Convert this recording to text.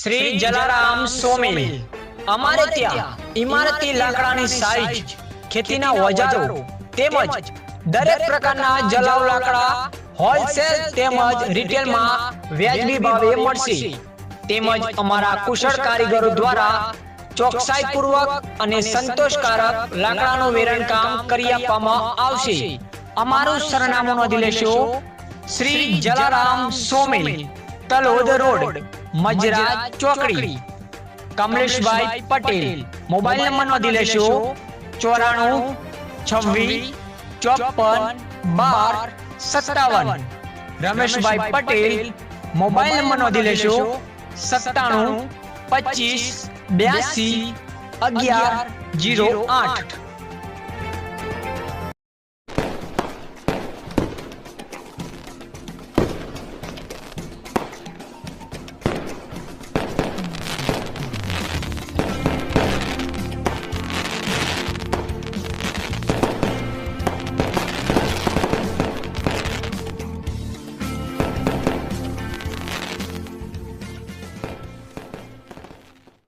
Shri Jalaram sawmill. અમારે ત્યાં ઇમારતી લાકડાની સાઈઝ ખેતીના ઓજારો તેમજ દરેક પ્રકારના જલાવ લાકડા, હોલસેલ તેમજ રિટેલમાં વ્યાજબી ભાવે મળશે. તેમજ અમારા કુશળ કારીગરો દ્વારા ચોકસાઈપૂર્વક અને સંતોષકારક લાકડાનું વેરણકામ કરી આપવામાં આવશે. અમારું સરનામું નોંધી લેશો. શ્રી જલારામ સોમેલ, તલોદ રોડ. મજરા ચોકડી. કમલેશભાઈ પટેલ. મોબાઈલ નંબર નોંધી લેશો ચોરાણું છવ્વીસ ચોપન બાર સત્તાવન. રમેશભાઈ પટેલ. મોબાઈલ નંબર નોંધી લેશો સત્તાણું પચીસ બ્યાસી અગિયાર જીરો આઠ.